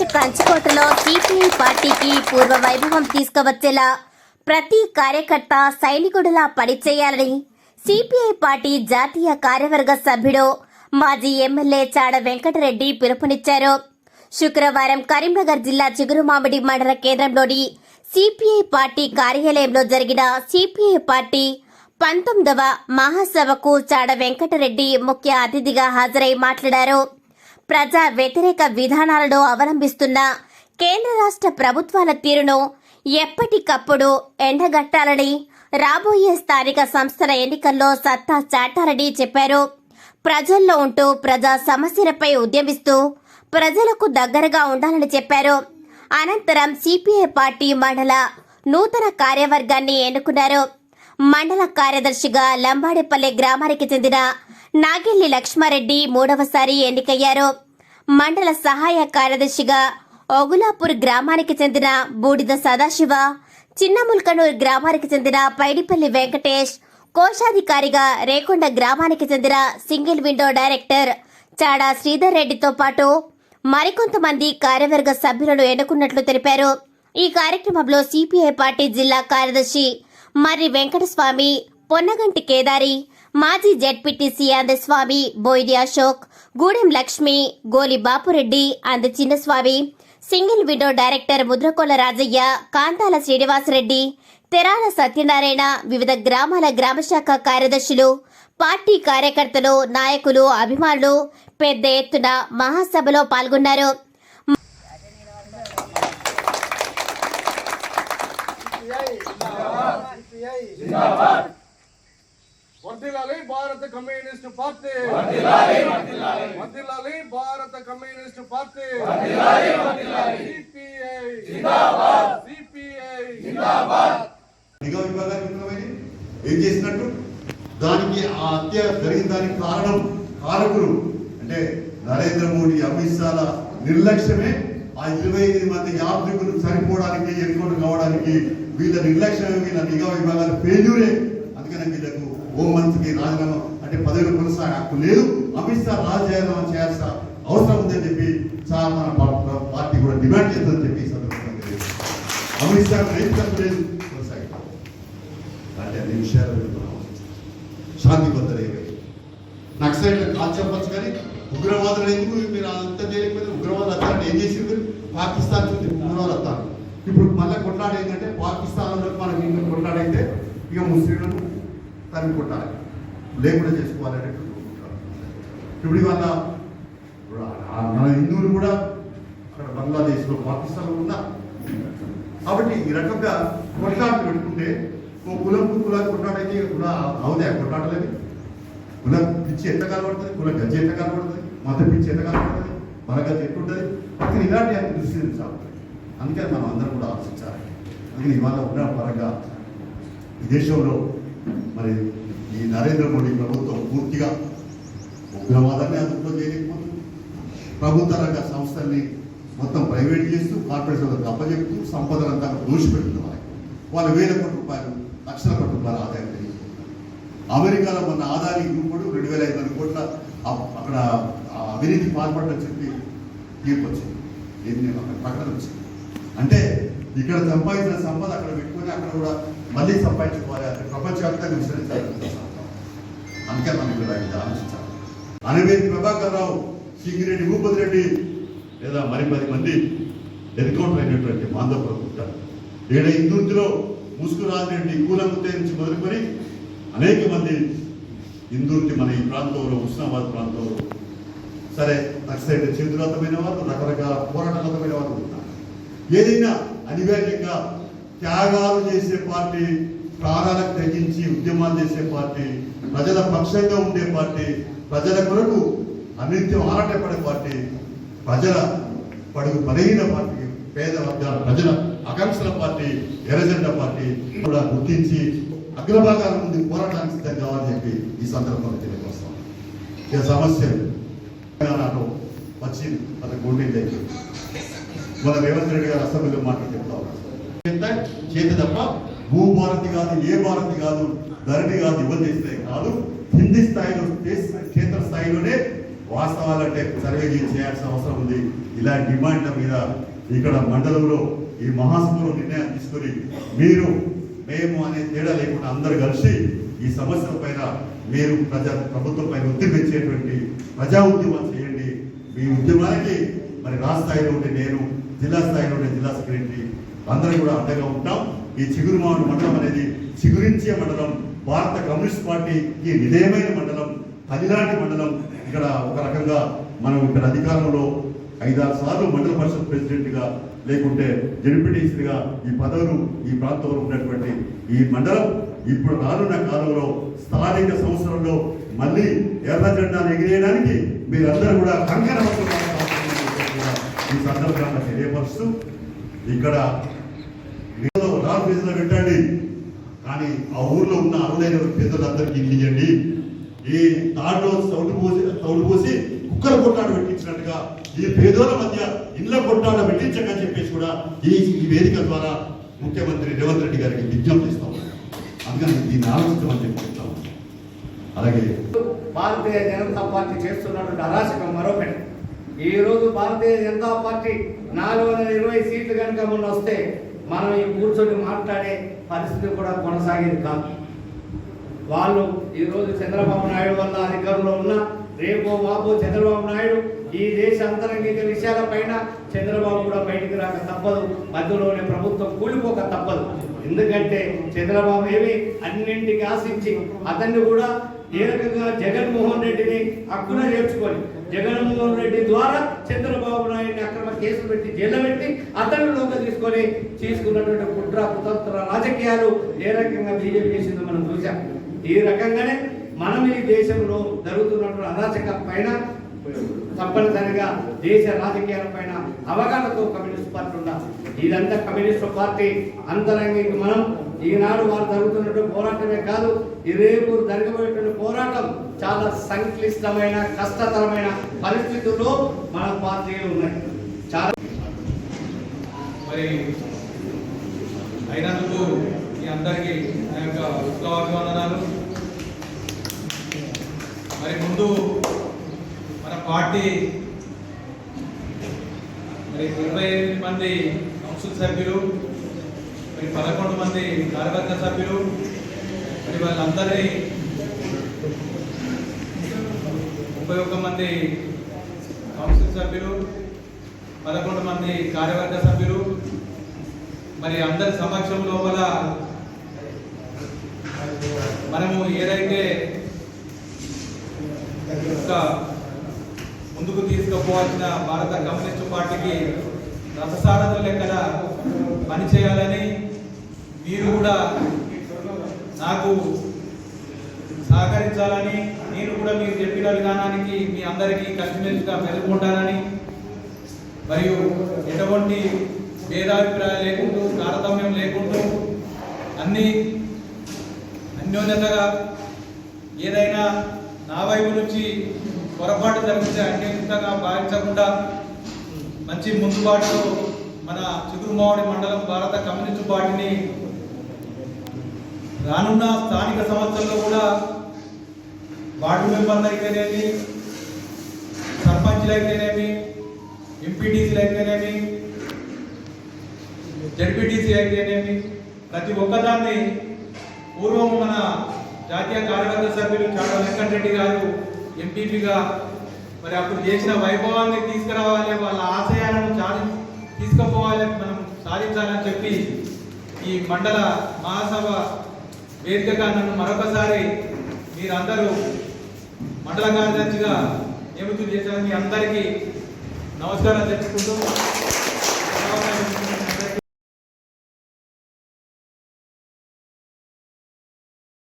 West కంచుకోటలో CPI పార్టీకి పూర్వ వైభవం తీసుకువచ్చేలా ప్రతి కార్యకర్త సైనికుడిలా పనిచేయాలని సిపిఐ పార్టీ జాతీయ కార్యవర్గ సభ్యుడు మాజీ ఎమ్మెల్యే చాడ వెంకటరెడ్డి పిలుపునిచ్చారు. శుక్రవారం కరీంనగర్ జిల్లా చిగురుమామిడి మండల కేంద్రంలోని సిపిఐ పార్టీ కార్యాలయంలో జరిగిన సిపిఐ పార్టీ పంతొమ్మిదవ మహాసభకు చాడ వెంకటరెడ్డి ముఖ్య అతిథిగా హాజరై మాట్లాడారు. ప్రజా వ్యతిరేక విధానాలను అవలంబిస్తున్న కేంద్ర రాష్ట్ర ప్రభుత్వాల తీరును ఎప్పటికప్పుడు ఎండగట్టాలని రాబోయే స్థానిక సంస్థల ఎన్నికల్లో సత్తా చాటాలని చెప్పారు. ప్రజల్లో ఉంటూ ప్రజా సమస్యలపై ఉద్యమిస్తూ ప్రజలకు దగ్గరగా ఉండాలని చెప్పారు. అనంతరం సిపిఐ పార్టీ మండల నూతన కార్యవర్గాన్ని ఎన్నుకున్నారు. మండల కార్యదర్శిగా లంబాడేపల్లె గ్రామానికి చెందిన నాగెల్లి లక్ష్మారెడ్డి మూడవసారి ఎన్నికయ్యారు. మండల సహాయ కార్యదర్శిగా ఒగులాపూర్ గ్రామానికి చెందిన బూడిద సదాశివ చిన్నముల్కనూర్ గ్రామానికి చెందిన పైడిపల్లి వెంకటేష్ కోశాధికారిగా రేకొండ గ్రామానికి చెందిన single window director Chada Sridhar రెడ్డితో పాటు మరికొంతమంది కార్యవర్గ సభ్యులను ఎన్నుకున్నట్లు తెలిపారు. ఈ కార్యక్రమంలో సిపిఐ పార్టీ జిల్లా కార్యదర్శి మర్రి వెంకటస్వామి పొన్నగంటి కేదారి మాజీ ZPTC Andaswamy Boyidi Ashok Gudem Lakshmi Goli Bapu Reddy Anda Chinnaswamy single window director Mudrakola Rajaiah Kanthala Srinivasa Reddy Terala Satyanarayana వివిధ గ్రామాల గ్రామశాఖ కార్యదర్శులు పార్టీ కార్యకర్తలు నాయకులు అభిమానులు పెద్ద ఎత్తున మహాసభలో పాల్గొన్నారు. వర్ధిల్లాలి భారత కమ్యూనిస్ట్ పార్టీ. వర్ధిల్లాలి భారత కమ్యూనిస్ట్ పార్టీ. సిపిఐ సిపిఐ నిఘా విభాగానికి ఏం చేసినట్టు? దానికి ఆ హత్య జరిగిన దానికి కారణం కారకులు అంటే నరేంద్ర మోడీ అమిత్ షాల నిర్లక్ష్యమే ఆ ఇరవై ఎనిమిది మంది యాత్రికులు చనిపోవడానికి ఎన్నుకోవడం కావడానికి వీళ్ళ నిర్లక్ష్యమే వీళ్ళ నిఘా విభాగాల ఫెయిల్యూరే అందుకనే హోంమంత్రికి హోం రాజీనామా అంటే పదవి కొనసాగే హక్కు లేదు. అమిత్ షా రాజీనామా చేయాల్సిన అవసరం ఉందని చెప్పి చాలా మన పార్టీ కూడా డిమాండ్ చేస్తుందని చెప్పి సందర్భంగా అమిత్ షా ఏం తప్పలేదు కొనసాగిస్తాం అంటే అన్ని విషయాలు శాంతి భద్రత నక్సలైట్ కాల్ చెప్పచ్చు కానీ ఉగ్రవాదులు ఎందుకు మీరు అంతా చేయలేకపోతే ఉగ్రవాదులు వస్తారంటే ఏం చేసి పాకిస్తాన్ చూసి ఉగ్రవాదులు అత్తారు ఇప్పుడు మళ్ళీ కొట్లాడేంటంటే పాకిస్తాన్లో మనకి ఇంకా కొట్లాడైతే ఇక ముస్లింలను తరిమి కొట్టాలి. లేకుండా చేసుకోవాలనేటువంటి కొట్లాట. ఇప్పుడు ఇవాళ మన హిందువులు కూడా అక్కడ బంగ్లాదేశ్లో పాకిస్తాన్లో ఉన్నారు కాబట్టి ఈ రకంగా కొట్లాటలు పెట్టుకుంటే ఓ కులం కులా కొట్లాడైతే కూడా అవునే కొట్లాటలేదు కుల పిచ్చి ఎంత కనబడుతుంది? కుల గజ్జి ఎంత కనబడుతుంది? మత పిచ్చి ఎంత కనబడుతుంది? మన గజ్జి ఎట్లుంటుంది? అందుకని ఇలాంటి అన్ని దృష్టి సాగుతాయి అందుకని మనం అందరం కూడా ఆలోచించాలి. అందుకని ఇవాళ ఉన్న పరంగా ఈ దేశంలో మరి ఈ నరేంద్ర మోడీ ప్రభుత్వం పూర్తిగా ఉగ్రవాదాన్ని అదుపులో చేయలేకపోతుంది. ప్రభుత్వ రంగ సంస్థల్ని మొత్తం ప్రైవేట్ చేస్తూ కార్పొరేషన్లకు అప్పచెప్తూ సంపదనంతా దోషిపెడుతుంది వాళ్ళకి వాళ్ళు వేల కోట్ల రూపాయలు లక్షల కోట్ల రూపాయల ఆదాయం పెరిగిపోతుంది అమెరికాలో మన ఆదాయ గ్రూపుడు రెండు వేల ఐదు వందల కోట్ల అక్కడ అవినీతి పాల్పడని చెప్పి తీర్పు వచ్చింది ఏంటి అక్కడ ప్రకటన వచ్చింది. అంటే ఇక్కడ సంపాదించిన సంపద అక్కడ పెట్టుకొని అక్కడ కూడా మళ్ళీ సంపాదించుకోవాలి అంటే ప్రపంచవ్యాప్తంగా విస్తరించాలి అందుకే మనం ఇక్కడ ఆలోచించాలి. అనవేది ప్రభాకర్ రావు సింగిరెడ్డి భూపతి రెడ్డి లేదా మరి పది మంది ఎన్కౌంటర్ అయినటువంటి మాధవపురం పుట్టారు ఏడ హిందూతిలో ముసుకురాజిరెడ్డి కూలంగుతే నుంచి మొదలుకొని అనేక మంది హిందూర్తి మన ఈ ప్రాంతంలో ఉస్నాబాద్ ప్రాంతంలో సరే నక్సలైట్ చేతులతమైన వారు రకరకాల పోరాటాలతమైన వారు ఉన్నారు ఏదైనా అనివార్యంగా త్యాగాలు చేసే పార్టీ ప్రాణాలకు తెగించి ఉద్యమాలు చేసే పార్టీ ప్రజల పక్షంగా ఉండే పార్టీ ప్రజల కొరకు అనిత్యం ఆరాటపడే పార్టీ ప్రజల పడుగు బలహీన పార్టీ పేద వర్గాల ప్రజల ఆకాంక్షల పార్టీ ఎర్రజెండ పార్టీ కూడా గుర్తించి అగ్రభాగాల ముందు పోరాటానికి సిద్ధం కావాలని చెప్పి ఈ సందర్భంలో తెలియజేస్తాం ఇక సమస్యలు తెలంగాణలో వచ్చి మన గుండె మన రేవంత్ రెడ్డి గారు అసెంబ్లీలో మాట్లాడి చెప్తా ఉన్నారు. చేతి తప్ప భూభారతి కాదు ఏ భారతి కాదు ధరణి కాదు ఇవ్వ చేస్తే కాదు. హిందీ స్థాయిలో క్షేత్ర స్థాయిలోనే వాస్తవాలంటే సర్వే చేయాల్సిన అవసరం ఉంది. ఇలా డిమాండ్ల మీద ఇక్కడ మండలంలో ఈ మహాసభలో నిర్ణయం తీసుకొని మీరు మేము అనే తేడా లేకుండా అందరు కలిసి ఈ సమస్యల పైన మీరు ప్రజా ప్రభుత్వం పైన ఒత్తిడి తెచ్చేటువంటి ప్రజా ఉద్యమం చేయండి. మీ ఉద్యమానికి మరి రాష్ట్ర స్థాయిలో ఉండే నేను జిల్లా స్థాయిలో ఉండే జిల్లా సెక్రటరీ అందరం కూడా అండగా ఉంటాం. ఈ చిగురుమాడు మండలం అనేది చిగురించే మండలం భారత కమ్యూనిస్ట్ పార్టీకి నిజమైన మండలం పదిలాంటి మండలం. ఇక్కడ ఒక రకంగా మనం ఇక్కడ అధికారంలో ఐదారు సార్లు మండల పరిషత్ ప్రెసిడెంట్గా లేకుంటే జడ్పీటీసీగా ఈ పదవులు ఈ ప్రాంతంలో ఉన్నటువంటి ఈ మండలం ఇప్పుడు రానున్న కాలంలో స్థానిక సంవత్సరంలో మళ్ళీ ఎర్ర జెండాను ఎగిరేయడానికి మీరందరూ కూడా కంకణ ఈ సందర్భంగా తెలియపరుస్తూ ఇక్కడ కానీ ఆ ఊర్లో ఉన్న అరులైన పెద్దలందరికీ ఇల్లు ఇవ్వండి ఈ దాంట్లో తౌడు పోసి తౌడు పోసి కుక్కర కొట్టాడు పెట్టించినట్టుగా ఈ పేదోల మధ్య ఇళ్ళ కొట్టాడ పెట్టించకని చెప్పేసి కూడా ఈ ఈ వేదిక ద్వారా ముఖ్యమంత్రి రేవంత్ రెడ్డి గారికి విజ్ఞప్తి ఇస్తాం అందుకని దీన్ని ఆలోచించమని చెప్పి చెప్తాం అలాగే భారతీయ జనతా పార్టీ చేస్తున్నటువంటి అరాచకం మరొకటి ఈ రోజు భారతీయ జనతా పార్టీ నాలుగు వందల ఇరవై సీట్లు కనుక మొన్న వస్తే మనం ఈ కూర్చొని మాట్లాడే పరిస్థితి కూడా కొనసాగేది కాదు. వాళ్ళు ఈరోజు చంద్రబాబు నాయుడు వల్ల అధికారంలో ఉన్న రేపో బాబు చంద్రబాబు నాయుడు ఈ దేశ అంతరంగిక విషయాలపైన చంద్రబాబు కూడా బయటికి రాక తప్పదు. మధ్యలోనే ప్రభుత్వం కూలిపోక తప్పదు. ఎందుకంటే చంద్రబాబు ఏమి అన్నింటికి ఆశించి అతన్ని కూడా ఏ రకంగా జగన్మోహన్ రెడ్డిని అక్కున చేర్చుకొని జగన్మోహన్ రెడ్డి ద్వారా చంద్రబాబు నాయుడిని అక్రమ కేసులు పెట్టి జైలు పెట్టి అతను లోక తీసుకొని తీసుకున్నటువంటి కుట్ర కుతంత్ర రాజకీయాలు ఏ రకంగా బీజేపీ చేసిందో మనం చూసాం ఈ రకంగానే మనం ఈ దేశంలో జరుగుతున్నటువంటి అరాచక పైన తప్పనిసరిగా దేశ రాజకీయాల పైన అవగాహనతో కమ్యూనిస్ట్ పార్టీ ఉండాలి. ఇదంతా కమ్యూనిస్ట్ పార్టీ అంతరంగ మనం ఈనాడు వారు జరుగుతున్నటువంటి పోరాటమే కాదు ఈ రేపు జరగబోయేటువంటి పోరాటం చాలా సంక్లిష్టమైన కష్టతరమైన పరిస్థితుల్లో మన పార్టీలు ఉన్నాయి. చాలా మరి అయినందుకు మీ అందరికీ నా యొక్క ఉత్సవాభివందనాలు మరి ముందు మన పార్టీ మరి ఇరవై ఎనిమిది మంది కౌన్సిల్ సభ్యులు మరి పదకొండు మంది కార్యవర్గ సభ్యులు మరి వాళ్ళందరినీ ముప్పై ఒక్క మంది కౌన్సిల్ సభ్యులు పదకొండు మంది కార్యవర్గ సభ్యులు మరి అందరి సమక్షం లోపల మనము ఏదైతే ఒక ముందుకు తీసుకుపోవాల్సిన భారత కమ్యూనిస్టు పార్టీకి రథసారథుల లెక్కన పనిచేయాలని మీరు కూడా నాకు సహకరించాలని నేను కూడా మీరు చెప్పిన విధానానికి మీ అందరికీ కలిసిమెలిసిగా మెలుగుంటానని మరియు ఎటువంటి భేదాభిప్రాయాలు లేకుండా తారతమ్యం లేకుంటూ అన్ని అన్యోన్యతగా ఏదైనా నా వైపు నుంచి పొరపాటు జరిగితే అన్యోన్యతగా భావించకుండా మంచి ముందుబాటులో మన చిగురుమావడి మండలం భారత కమ్యూనిస్టు పార్టీని రానున్న స్థానిక సంవత్సరంలో కూడా వార్డు మెంబర్లు అయితేనేమి సర్పంచ్లు అయితేనేమి ఎంపీటీసీలు అయితేనేమి జడ్పీటీసీ అయితేనేమి ప్రతి ఒక్కదాన్ని పూర్వం మన జాతీయ కార్యవర్గ సభ్యులు చాడ వెంకటరెడ్డి గారు ఎంపీపీగా మరి అప్పుడు చేసిన వైభవాన్ని తీసుకురావాలి వాళ్ళ ఆశయాలను సాధి తీసుకుపోవాలి మనం సాధించాలని చెప్పి ఈ మండల మహాసభ వేదికగా నన్ను మరొకసారి మీరందరూ మండల కార్యదర్శిగా నియమితులు చేశారు మీ అందరికీ నమస్కారం తెలుసుకుంటూ